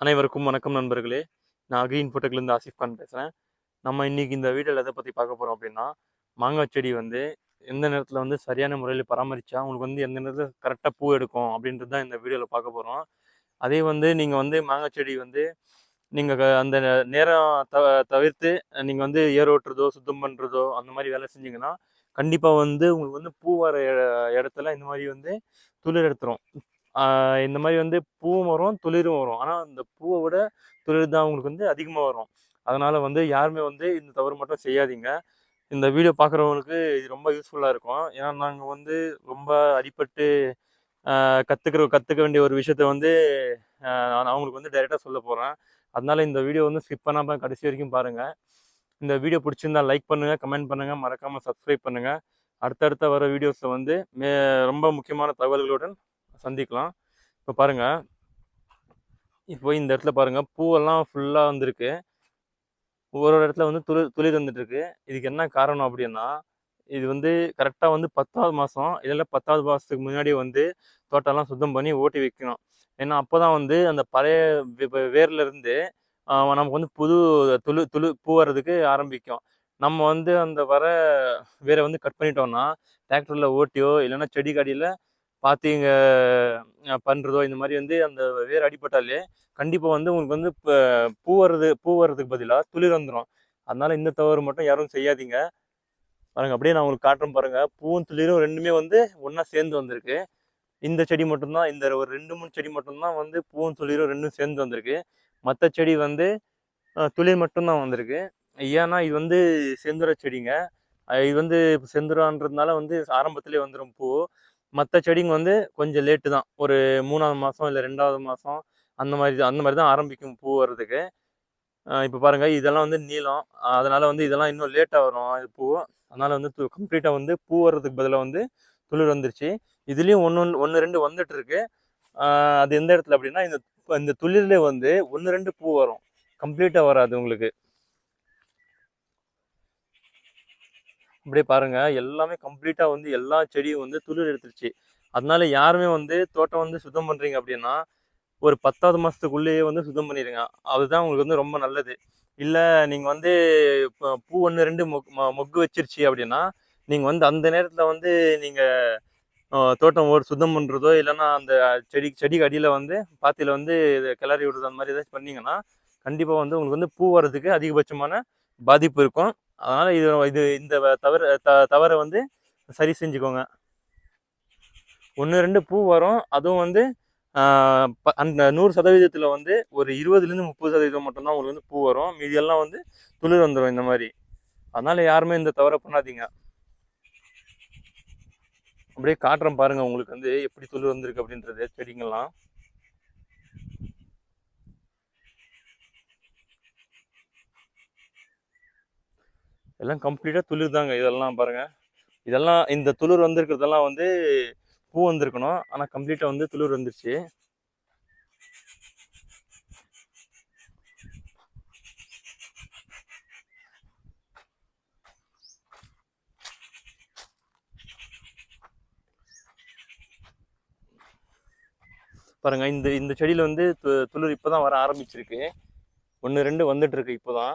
அனைவருக்கும் வணக்கம் நண்பர்களே. நான் அகி இன்ஃபோடெக்லேருந்து ஆசிஃப் கான் பேசுகிறேன் நம்ம இன்னைக்கு இந்த வீடியோவில் எதை பற்றி பார்க்க போகிறோம் அப்படின்னா மாங்காய் செடி வந்து எந்த நேரத்தில் வந்து சரியான முறையில் பராமரித்தா உங்களுக்கு வந்து எந்த நேரத்தில் கரெக்டாக பூ எடுக்கும் அப்படின்றது தான் இந்த வீடியோவில் பார்க்க போகிறோம் அதே வந்து நீங்கள் வந்து மாங்காய் செடி வந்து நீங்கள் அந்த நேரம் த தவிர்த்து நீங்கள் வந்து ஏர் ஓட்டுறதோ சுத்தம் பண்ணுறதோ அந்த மாதிரி வேலை செஞ்சீங்கன்னா கண்டிப்பாக வந்து உங்களுக்கு வந்து பூ வர இடத்துல இந்த மாதிரி வந்து துளிர் எடுத்துரும். இந்த மாதிரி வந்து பூவும் வரும் துளிரும் வரும். ஆனால் இந்த பூவை விட துளிர் தான் அவங்களுக்கு வந்து அதிகமாக வரும். அதனால் வந்து யாருமே வந்து இந்த தவறு மட்டும் செய்யாதீங்க. இந்த வீடியோ பார்க்குறவங்களுக்கு இது ரொம்ப யூஸ்ஃபுல்லாக இருக்கும். ஏன்னா நாங்கள் வந்து ரொம்ப அடிப்பட்டு கற்றுக்கிற கற்றுக்க வேண்டிய ஒரு விஷயத்த வந்து நான் அவங்களுக்கு வந்து டைரெக்டாக சொல்ல போகிறேன் அதனால் இந்த வீடியோ வந்து ஸ்கிப் பண்ணாமல் கடைசி வரைக்கும் பாருங்கள் இந்த வீடியோ பிடிச்சிருந்தா லைக் பண்ணுங்கள் கமெண்ட் பண்ணுங்கள் மறக்காமல் சப்ஸ்கிரைப் பண்ணுங்கள் அடுத்தடுத்த வர வீடியோஸில் வந்து மே ரொம்ப முக்கியமான தகவல்களுடன் சந்திக்கலாம். இப்போ பாருங்க. இப்போ இந்த இடத்துல பாருங்க பூவெல்லாம் ஃபுல்லாக வந்திருக்கு. ஒரு ஒரு இடத்துல வந்து துளி துளிர் வந்துட்டுருக்கு இதுக்கு என்ன காரணம் அப்படின்னா இது வந்து கரெக்டாக வந்து பத்தாவது மாதம் இதில் பத்தாவது மாதத்துக்கு முன்னாடி வந்து தோட்டம்லாம் சுத்தம் பண்ணி ஓட்டி வைக்கணும். ஏன்னா அப்போ தான் வந்து அந்த பழைய வே- நமக்கு வந்து புது துளு துளு பூ வர்றதுக்கு ஆரம்பிக்கும். நம்ம வந்து அந்த வர வேரை வந்து கட் பண்ணிட்டோம்னா டிராக்டரில் ஓட்டியோ இல்லைன்னா செடி காடியில் பார்த்து இங்கே பண்ணுறதோ இந்த மாதிரி வந்து அந்த வேர் அடிபட்டாலே கண்டிப்பாக வந்து உங்களுக்கு வந்து இப்போ பூ வர்றது பூ வர்றதுக்கு பதிலாக துளிர் வந்துடும் அதனால இந்த தவறு மட்டும் யாரும் செய்யாதீங்க. பாருங்க அப்படியே நான் உங்களுக்கு காட்டுறேன் பாருங்கள் பூவும் துளிரும் ரெண்டுமே வந்து ஒன்றா சேர்ந்து வந்திருக்கு. இந்த செடி மட்டும்தான் இந்த ஒரு ரெண்டு மூணு செடி மட்டும்தான் வந்து பூவும் துளிரும் ரெண்டும் சேர்ந்து வந்திருக்கு. மற்ற செடி வந்து துளிர் மட்டும்தான் வந்திருக்கு. ஏன்னா இது வந்து செந்துர செடிங்க. இது வந்து செந்துரான்றதுனால வந்து ஆரம்பத்திலே வந்துடும் பூ. மற்ற செடிங்க வந்து கொஞ்சம் லேட்டு தான். ஒரு மூணாவது மாதம் இல்லை ரெண்டாவது மாதம் அந்த மாதிரி தான் அந்த மாதிரி தான் ஆரம்பிக்கும் பூ வர்றதுக்கு. இப்போ பாருங்கள் இதெல்லாம் வந்து நீளம். அதனால் வந்து இதெல்லாம் இன்னும் லேட்டாக வரும் இது பூ. அதனால் வந்து கம்ப்ளீட்டாக வந்து பூ வர்றதுக்கு பதிலாக வந்து துளிர் வந்துருச்சு. இதுலேயும் ஒன்று ஒன்று ஒன்று ரெண்டு வந்துட்டு இருக்கு அது எந்த இடத்துல அப்படின்னா இந்த இந்த துளிர்லேயே வந்து ஒன்று ரெண்டு பூ வரும். கம்ப்ளீட்டாக வராது உங்களுக்கு. அப்படியே பாருங்க. எல்லாமே கம்ப்ளீட்டா வந்து எல்லா செடியும் வந்து துளிர் எடுத்துருச்சு. அதனால யாருமே வந்து தோட்டம் வந்து சுத்தம் பண்றீங்க அப்படின்னா ஒரு பத்தாவது மாசத்துக்குள்ளேயே வந்து சுத்தம் பண்ணிடுங்க அதுதான் உங்களுக்கு வந்து ரொம்ப நல்லது. இல்லை நீங்கள் வந்து பூ ஒன்று ரெண்டு மொக் மொ- மொக்கு வச்சிருச்சு அப்படின்னா நீங்கள் வந்து அந்த நேரத்தில் வந்து நீங்கள் தோட்டம் ஒரு சுத்தம் பண்ணுறதோ இல்லைன்னா அந்த செடி செடிக்கு அடியில் வந்து பாத்தியில் வந்து கிளறி விடுறது அந்த மாதிரி ஏதாச்சும் பண்ணீங்கன்னா கண்டிப்பாக வந்து உங்களுக்கு வந்து பூ வர்றதுக்கு அதிகபட்சமான பாதிப்பு இருக்கும். அதனால் இது இது இந்த தவறு த தவறை வந்து சரி செஞ்சுக்கோங்க. ஒன்று ரெண்டு பூ வரும். அதுவும் வந்து ப- அந்த நூறு சதவீதத்தில் வந்து ஒரு இருபதுலேருந்து முப்பது சதவீதம் மட்டும்தான் உங்களுக்கு வந்து பூ வரும். மீதியெல்லாம் வந்து துளிர் வந்துடும் இந்த மாதிரி. அதனால் யாருமே இந்த தவறை பண்ணாதீங்க. அப்படியே காட்டுறேன் பாருங்கள் உங்களுக்கு வந்து எப்படி துளிர் வந்திருக்கு அப்படின்றது செடிங்கள்லாம். எல்லாம் கம்ப்ளீட்டாக துளிர் தாங்க இதெல்லாம் பாருங்கள் இதெல்லாம் இந்த துளிர் வந்திருக்கிறதெல்லாம் வந்து பூ வந்திருக்கணும். ஆனால் கம்ப்ளீட்டாக வந்து துளிர் வந்துருச்சு. பாருங்க இந்த இந்த செடியில் வந்து து- துளிர் இப்போ தான் வர ஆரம்பிச்சிருக்கு. ஒன்று ரெண்டு வந்துட்டு இருக்கு இப்போ தான்